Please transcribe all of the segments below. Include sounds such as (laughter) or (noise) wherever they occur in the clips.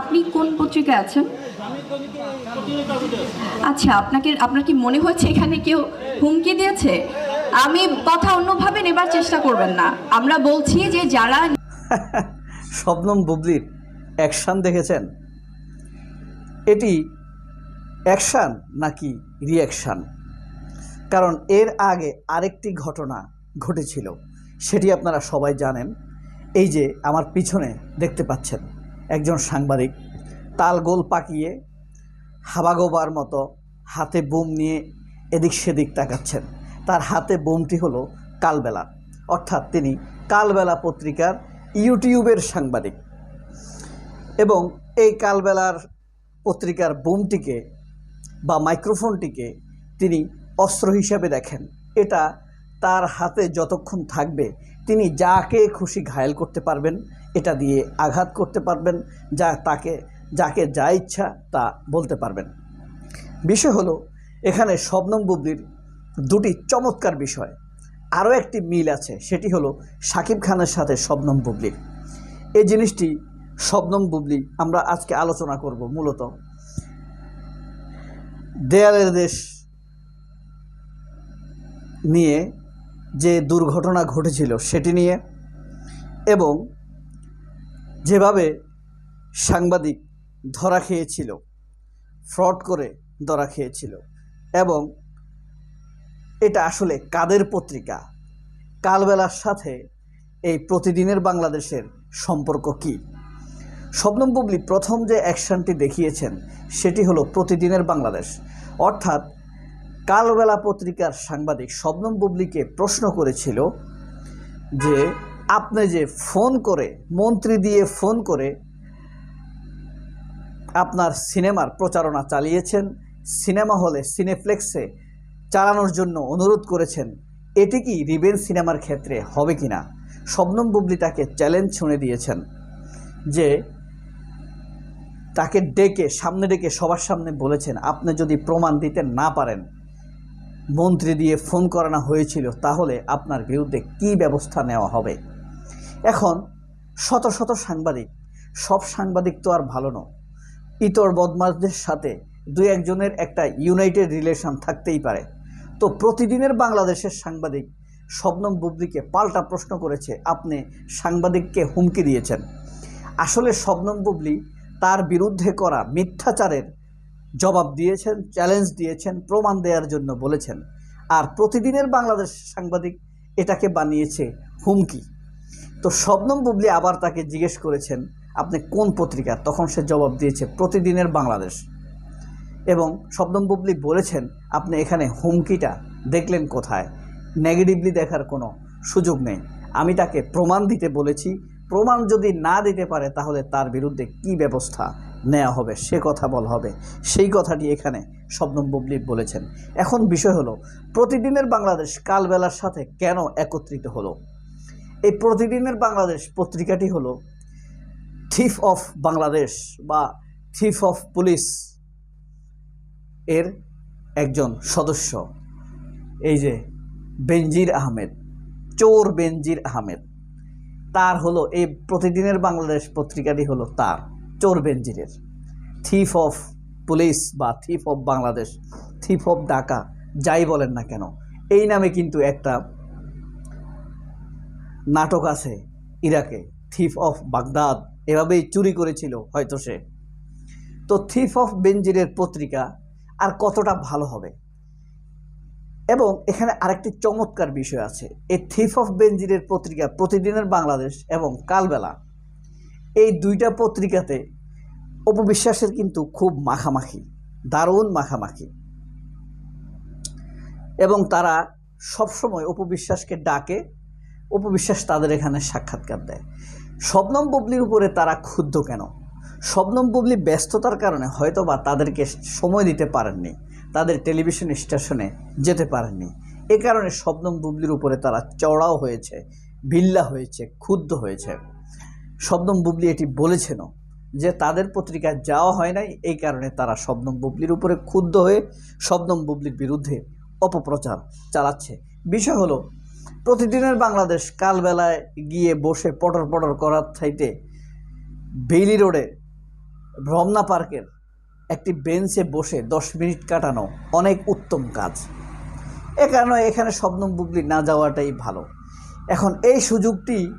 আপনি কোন পত্রিকায় আছেন? আচ্ছা আপনাকে, আপনার কি মনে হচ্ছে এখানে কেউ হুমকি দিয়েছে? আমি কথা অন্যভাবে নেবার চেষ্টা করবেন না। আমরা বলছি যে যারা (laughs) শবনম বুবলির অ্যাকশান দেখেছেন? এটি অ্যাকশান নাকি রিয়াকশান কারণ এর আগে আরেকটি ঘটনা ঘটেছিল, সেটি আপনারা সবাই জানেন। এই যে আমার পিছনে দেখতে পাচ্ছেন। একজন সাংবাদিক, তাল গোল পাকিয়ে হাবাগোবার মতো হাতে বোম নিয়ে এদিক সেদিক তাকাচ্ছেন। তার হাতে বোমটি হলো কালবেলা। অর্থাৎ তিনি কালবেলা পত্রিকার ইউটিউবের সাংবাদিক। এবং এই কালবেলার পত্রিকার বোমটিকে বা মাইক্রোফোনটিকে তিনি অস্ত্র হিসাবে দেখেন। এটা তার হাতে যতক্ষণ থাকবে তিনি যাকে খুশি ঘায়েল করতে পারবেন এটা দিয়ে আঘাত করতে পারবেন, যা তাকে, যাকে যা ইচ্ছা তা বলতে পারবেন। বিষয় হলো, এখানে শবনম বুবলির দুটি চমৎকার বিষয়। আরও একটি মিল আছে, সেটি হলো সাকিব খানের সাথে শবনম বুবলির। এই জিনিসটি শবনম বুবলি আমরা আজকে আলোচনা করব মূলত। দেয়ালের দেশ নিয়ে যে দুর্ঘটনা ঘটেছিল সেটি নিয়ে এবং যেভাবে সাংবাদিক ধরা খেয়েছিল, ফ্রড করে ধরা খেয়েছিল এবং এটা আসলে কাদের পত্রিকা? কালবেলার সাথে এই প্রতিদিনের বাংলাদেশের সম্পর্ক কি? শবনম বুবলি প্রথম যে অ্যাকশনটি দেখিয়েছেন, সেটি হলো প্রতিদিনের বাংলাদেশ। অর্থাৎ কালবেলা পত্রিকার সাংবাদিক শবনম বুবলিকে প্রশ্ন করেছিল যে আপনি যে ফোন করে, মন্ত্রী দিয়ে ফোন করে আপনার সিনেমার প্রচারণা চালিয়েছেন, সিনেমা হলে সিনেফ্লেক্সে চালানোর জন্য অনুরোধ করেছেন, এটি কি রিবেন সিনেমার ক্ষেত্রে হবে কি না শবনম বুবলি তাকে চ্যালেঞ্জ ছুঁড়ে দিয়েছেন যে তাকে ডেকে, সামনে ডেকে সবার সামনে বলেছেন, আপনি যদি প্রমাণ দিতে না পারেন, মন্ত্রী দিয়ে ফোন করানো হয়েছিল, তাহলে আপনার বিরুদ্ধে কী ব্যবস্থা নেওয়া হবে? এখন শত শত সাংবাদিক, সব সাংবাদিক তো আর ভালো নয়। ইতর বদমাসদের সাথে দুই একজনের একটা ইউনাইটেড রিলেশন থাকতেই পারে। তো প্রতিদিনের বাংলাদেশের সাংবাদিক শবনম বুবলিকে পাল্টা প্রশ্ন করেছে, আপনি সাংবাদিককে হুমকি দিয়েছেন। আসলে শবনম বুবলি তার বিরুদ্ধে করা মিথ্যাচারের জবাব দিয়েছেন চ্যালেঞ্জ দিয়েছেন, প্রমাণ দেওয়ার জন্য বলেছেন। আর প্রতিদিনের বাংলাদেশ সাংবাদিক এটাকে বানিয়েছে হুমকি। তো শবনম বুবলি আবার তাকে জিজ্ঞেস করেছেন, আপনি কোন পত্রিকা? তখন সে জবাব দিয়েছে, প্রতিদিনের বাংলাদেশ। এবং শবনম বুবলি বলেছেন, আপনি এখানে হুমকিটা দেখলেন কোথায়? নেগেটিভলি দেখার কোনো সুযোগ নেই। আমি তাকে প্রমাণ দিতে বলেছি। প্রমাণ যদি না দিতে পারে, তাহলে তার বিরুদ্ধে কি ব্যবস্থা নেওয়া হবে? সে কথা বলা হবে। সেই কথাটি এখানে শবনম বুবলি বলেছেন। এখন বিষয় হলো, প্রতিদিনের বাংলাদেশ কালবেলার সাথে কেন একত্রিত হলো? এই প্রতিদিনের বাংলাদেশ পত্রিকাটি হলো থিফ অফ বাংলাদেশ বা থিফ অফ পুলিশ এর একজন সদস্য। এই যে বেনজির আহমেদ, চোর বেনজির আহমেদ। তার হলো, এই প্রতিদিনের বাংলাদেশ পত্রিকাটি হলো তার, চোর বেনজিরের। থিফ অফ পুলিশ বা thief of Bangladesh thief of Dhaka যাই বলেন না কেন, এই নামে কিন্তু একটা নাটক আছে ইরাকে, থিফ অফ বাগদাদ, এভাবেই চুরি করেছিল হয়তো সে। তো থিফ অফ বেনজিরের পত্রিকা আর কতটা ভালো হবে? এবং এখানে আরেকটি চমৎকার বিষয় আছে। এই থিফ অফ বেনজিরের পত্রিকা প্রতিদিনের বাংলাদেশ এবং কালবেলা, এই দুইটা পত্রিকাতে অপবিশ্বাসের কিন্তু খুব মাখামাখি, দারুণ মাখামাখি। এবং তারা সবসময় অপবিশ্বাসকে ডাকে অপবিশ্বাস তাদের এখানে সাক্ষাৎকার দেয়। শবনম বুবলির উপরে তারা ক্ষুব্ধ কেন? শবনম বুবলি ব্যস্ততার কারণে হয়তো বা তাদেরকে সময় দিতে পারেননি, তাদের টেলিভিশন স্টেশনে যেতে পারেননি। এ কারণে শবনম বুবলির উপরে তারা চড়াও হয়েছে বিল্লা হয়েছে, ক্ষুব্ধ হয়েছে। শবনম বুবলি এটি বলেছেনও যে তাদের পত্রিকায় যাওয়া হয় নাই, এই কারণে তারা শবনম বুবলির উপরে ক্ষুব্ধ হয়ে শবনম বুবলির বিরুদ্ধে অপপ্রচার চালাচ্ছে। বিষয় হলো প্রতিদিনের বাংলাদেশ কালবেলায় গিয়ে বসে পটর পটর করার চাইতে বেইলি রোডে রমনা পার্কের একটি বেঞ্চে বসে দশ মিনিট কাটানো অনেক উত্তম কাজ। এ কারণে এখানে শবনম বুবলি না যাওয়াটাই ভালো। এখন এই সুযোগটি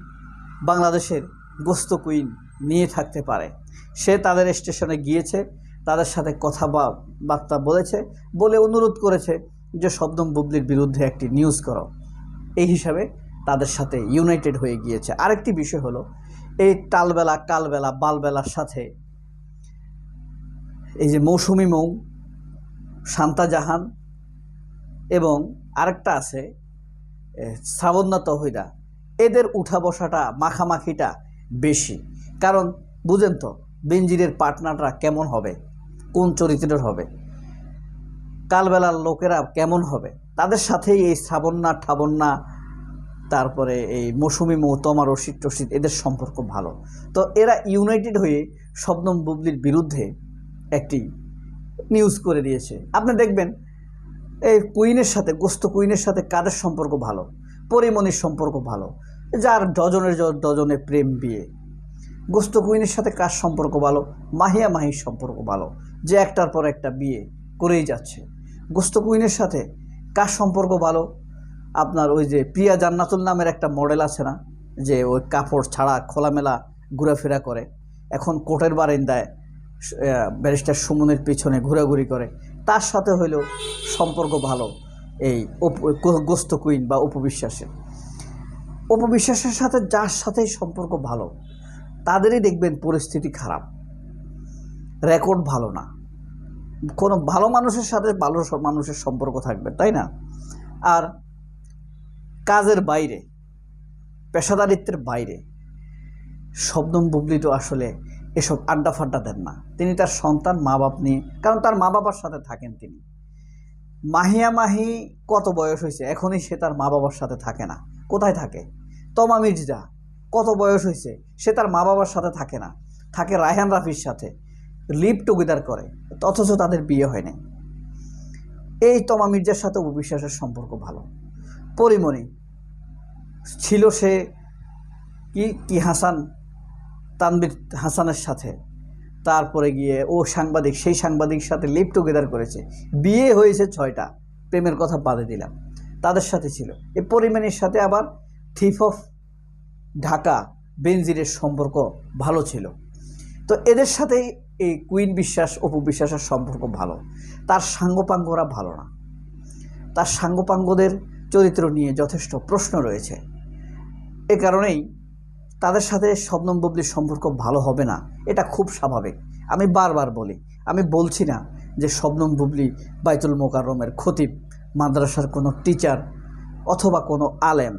বাংলাদেশের গোস্ত কুইন নিয়ে থাকতে পারে। সে তাদের স্টেশনে গিয়েছে, তাদের সাথে কথা বা বার্তা বলেছে, বলে অনুরোধ করেছে যে শবনম বুবলির বিরুদ্ধে একটি নিউজ করো। এই হিসাবে তাদের সাথে ইউনাইটেড হয়ে গিয়েছে। আরেকটি বিষয় হলো এই টালবেলা কালবেলা বালবেলার সাথে এই যে মৌসুমি মৌ শান্তা জাহান এবং আরেকটা আছে এ, শ্রাবণা তহিদা। এদের উঠা বসাটা মাখামাখিটা বেশি। কারণ বুঝেন তো বেঞ্জিরের পার্টনাররা কেমন হবে? কোন চরিত্রের হবে? কালবেলার লোকেরা কেমন হবে? তাদের সাথেই এই শ্রাবণা ঠাবন্যা তারপরে এই মৌসুমি মৌ তমা রশিদ টশিদ, এদের সম্পর্ক ভালো। তো এরা ইউনাইটেড হয়ে শবনম বুবলির বিরুদ্ধে একটি নিউজ করে দিয়েছে। আপনি দেখবেন, এই কুইনের সাথে, গোস্ত কুইনের সাথে কাদের সম্পর্ক ভালো? পরিমণির সম্পর্ক ভালো। যার ডজনের ডজনে প্রেম বিয়ে। গোস্ত কুইনের সাথে কার সম্পর্ক ভালো? মাহিয়া মাহির সম্পর্ক ভালো। যে একটার পর একটা বিয়ে করেই যাচ্ছে। গোস্ত কুইনের সাথে কার সম্পর্ক ভালো? আপনার ওই যে প্রিয়া জান্নাতুল নামের একটা মডেল আছে না, যে ওই কাপড় ছাড়া খোলামেলা ঘোরাফেরা করে, এখন কোর্টের বারান্দায় ব্যারিস্টার সুমনের পিছনে ঘোরাঘুরি করে, তার সাথে হইলেও সম্পর্ক ভালো এই গোস্ত কুইন বা উপবিশ্বাসের। উপবিশ্বাসের সাথে যার সাথেই সম্পর্ক ভালো, তাদেরই দেখবেন পরিস্থিতি খারাপ। রেকর্ড ভালো না। কোনো ভালো মানুষের সাথে ভালো মানুষের সম্পর্ক থাকবে, তাই না? আর কাজের বাইরে, পেশাদারিত্বের বাইরে, শবনম বুবলি তো আসলে এসব আড্ডা ফাড্ডা দেন না। তিনি তার সন্তান মা বাপ নিয়ে, কারণ তার মা বাবার সাথে থাকেন তিনি। মাহিয়া মাহি কত বয়স হয়েছে? এখনই সে তার মা বাবার সাথে থাকে না। কোথায় থাকে? তমা মির্জা, কত বয়স হয়েছে? সে তার মা বাবার সাথে থাকে না। থাকে রায়হান রাফির সাথে। লিভ টুগেদার করে। অথচ তাদের বিয়ে হয় নাই। এই তমা মির্জার সাথে উপবিশ্বাসের সম্পর্ক ভালো। পরিমণি ছিল সে কি কি হাসান, তানবির হাসানের সাথে। তারপরে গিয়ে ও সাংবাদিক, সেই সাংবাদিক সাথে লিভ টুগেদার করেছে। বিয়ে হয়েছে ছয়টা, প্রেমের কথা বাদে দিলাম। তাদের সাথে ছিল। এই পরিমাণের সাথে আবার থিফ অফ ঢাকা, বেনজিরের সম্পর্ক ভালো ছিল। তো এদের সাথেই এই কুইন বিশ্বাস, অপু বিশ্বাসের সম্পর্ক ভালো। তার সাঙ্গপাঙ্গরা ভালো না। তার সাঙ্গপাঙ্গদের চরিত্র নিয়ে যথেষ্ট প্রশ্ন রয়েছে। এ কারণেই তাদের সাথে শবনম বুবলির সম্পর্ক ভালো হবে না, এটা খুব স্বাভাবিক। আমি বারবার বলি, আমি বলছি না যে শবনম বুবলি বাইতুল মোকাররমের খতিব, মাদ্রাসার কোনো টিচার অথবা কোনো আলেম।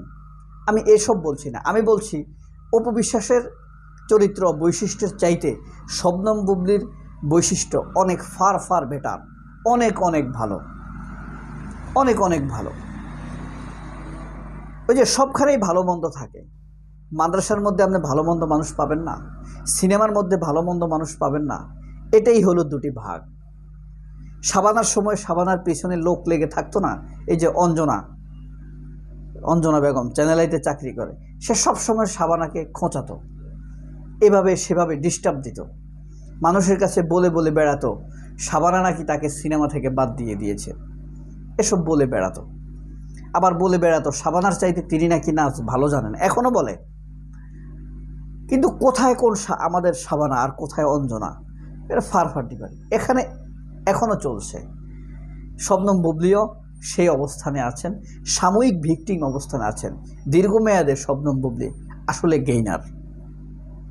আমি এসব বলছি না। আমি বলছি অপবিশ্বাসের চরিত্র বৈশিষ্ট্যের চাইতে শবনম বুবলির বৈশিষ্ট্য অনেক ফার ফার বেটার, অনেক অনেক ভালো, অনেক অনেক ভালো। ওই যে সবখানেই ভালো মন্দ থাকে। মাদ্রাসার মধ্যে আপনি ভালো মন্দ মানুষ পাবেন না, সিনেমার মধ্যে ভালো মন্দ মানুষ পাবেন না, এটাই হলো দুটি ভাগ। সাবানার সময় সাবানার পেছনে লোক লেগে থাকতো না, এই যে অঞ্জনা অঞ্জনা বেগম চ্যানেল আইতে চাকরি করে, সে সব সময় সাবানাকে খোঁচাতো। এভাবে সেভাবে ডিস্টার্ব দিত। মানুষের কাছে বলে বলে বেড়াতো, সাবানা নাকি তাকে সিনেমা থেকে বাদ দিয়ে দিয়েছে। এসব বলে বেড়াতো। আবার বলে বেড়াতো, সাবানার চাইতে তিনি নাকি নাচ ভালো জানেন এখনও বলে। কিন্তু কোথায় কোন আমাদের সাবানা আর কোথায় অঞ্জনা? এটা ফার ফার ডিপার্ট এখানে এখনও চলছে। শবনম বুবলিও সেই অবস্থানে আছেন, সাময়িক ভিকটিম অবস্থানে আছেন। দীর্ঘমেয়াদে শবনম বুবলি আসলে গেইনার